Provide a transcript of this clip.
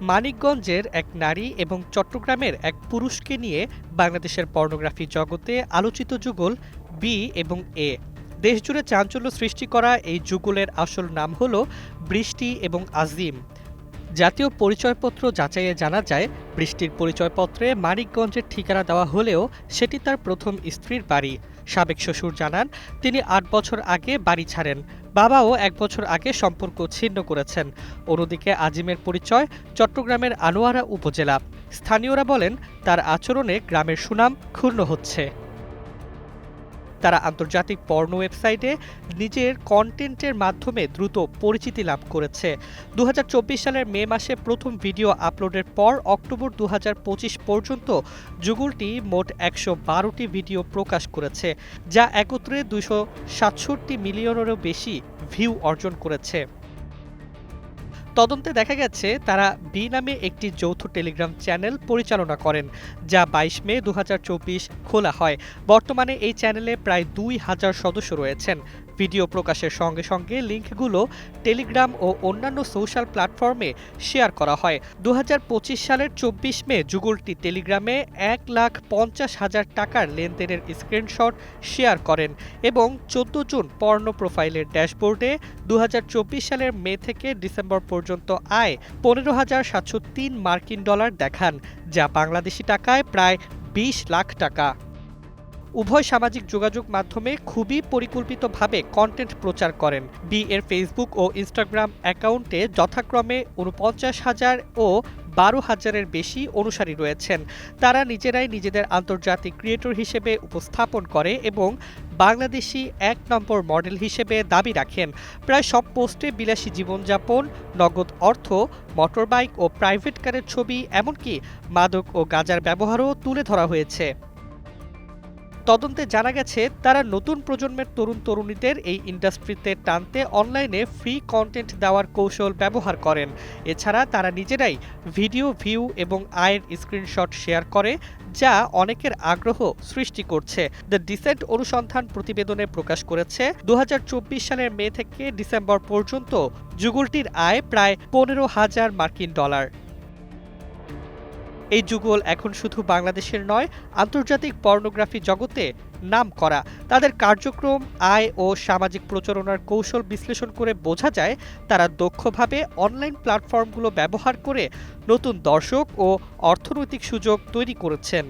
মানিকগঞ্জের এক নারী এবং চট্টগ্রামের এক পুরুষকে নিয়ে বাংলাদেশের পর্নোগ্রাফি জগতে আলোচিত যুগল বি এবং এ দেশজুড়ে চাঞ্চল্য সৃষ্টি করা এই যুগলের আসল নাম হল বৃষ্টি এবং আজিম। জাতীয় পরিচয়পত্র যাচাইয়ে জানা যায়, বৃষ্টির পরিচয়পত্রে মানিকগঞ্জের ঠিকানা দেওয়া হলেও সেটি তার প্রথম স্ত্রীর বাড়ি। সাবেক শ্বশুর জানান, তিনি আট বছর আগে বাড়ি ছাড়েন। বাবাও এক বছর আগে সম্পর্ক ছিন্ন করেছেন। অন্যদিকে আজিমের পরিচয় চট্টগ্রামের আনোয়ারা উপজেলা। স্থানীয়রা বলেন, তার আচরণে গ্রামের সুনাম ক্ষুণ্ণ হচ্ছে। তারা আন্তর্জাতিক পর্ন ওয়েবসাইটে নিজের কন্টেন্টের মাধ্যমে দ্রুত পরিচিতি লাভ করেছে। দু হাজার চব্বিশ সালের মে মাসে প্রথম ভিডিও আপলোডের পর অক্টোবর দু হাজার পঁচিশ পর্যন্ত যুগলটি মোট একশো বারোটি ভিডিও প্রকাশ করেছে, যা একত্রে দুশো সাতষট্টি মিলিয়নেরও বেশি ভিউ অর্জন করেছে। তদন্তে দেখা গেছে, তারা বি নামে একটি যৌথ টেলিগ্রাম চ্যানেল পরিচালনা করেন, যা বাইশ মে দু হাজার চব্বিশ খোলা হয়। বর্তমানে এই চ্যানেলে প্রায় দুই হাজার সদস্য রয়েছেন। ভিডিও প্রকাশের সঙ্গে সঙ্গে লিঙ্কগুলো টেলিগ্রাম ও অন্যান্য সোশ্যাল প্ল্যাটফর্মে শেয়ার করা হয়। দু হাজার পঁচিশ সালের চব্বিশ মে যুগলটি টেলিগ্রামে এক লাখ পঞ্চাশ হাজার টাকার লেনদেনের স্ক্রিনশট শেয়ার করেন এবং চোদ্দ জুন পর্ণ প্রোফাইলের ড্যাশবোর্ডে দু হাজার চব্বিশ সালের মে থেকে ডিসেম্বর পর্যন্ত আয় পনেরো হাজার সাতশো তিন মার্কিন ডলার দেখান, যা বাংলাদেশি টাকায় প্রায় বিশ লাখ টাকা। উভয় সামাজিক যোগাযোগ মাধ্যমে খুবই পরিকল্পিতভাবে কন্টেন্ট প্রচার করেন। বি এর ফেসবুক ও ইনস্টাগ্রাম অ্যাকাউন্টে যথাক্রমে উনপঞ্চাশ হাজার ও বারো হাজারের বেশি অনুসারী রয়েছেন। তারা নিজেরাই নিজেদের আন্তর্জাতিক ক্রিয়েটর হিসেবে উপস্থাপন করে এবং বাংলাদেশি এক নম্বর মডেল হিসেবে দাবি রাখেন। প্রায় সব পোস্টে বিলাসী জীবনযাপন, নগদ অর্থ মোটরবাইক ও প্রাইভেট কারের ছবি, এমনকি মাদক ও গাঁজার ব্যবহারও তুলে ধরা হয়েছে। তদন্তে জানা গেছে, তারা নতুন প্রজন্মের তরুণ তরুণীদের এই ইন্ডাস্ট্রিতে টানতে অনলাইনে ফ্রি কন্টেন্ট দেওয়ার কৌশল ব্যবহার করেন। এছাড়া তারা নিজেরাই ভিডিও ভিউ এবং আয়ের স্ক্রিনশট শেয়ার করে, যা অনেকের আগ্রহ সৃষ্টি করছে। দ্য ডিসেন্ট অনুসন্ধান প্রতিবেদনে প্রকাশ করেছে দু হাজার চব্বিশ সালের মে থেকে ডিসেম্বর পর্যন্ত যুগলটির আয় প্রায় পনেরো হাজার মার্কিন ডলার। এই যুগল এখন শুধু বাংলাদেশের নয়, আন্তর্জাতিক পর্নোগ্রাফি জগতে নাম করা। তাদের কার্যক্রম, আয় ও সামাজিক প্রচারণার কৌশল বিশ্লেষণ করে বোঝা যায়, তারা দক্ষভাবে অনলাইন প্ল্যাটফর্মগুলো ব্যবহার করে নতুন দর্শক ও অর্থনৈতিক সুযোগ তৈরি করেছেন।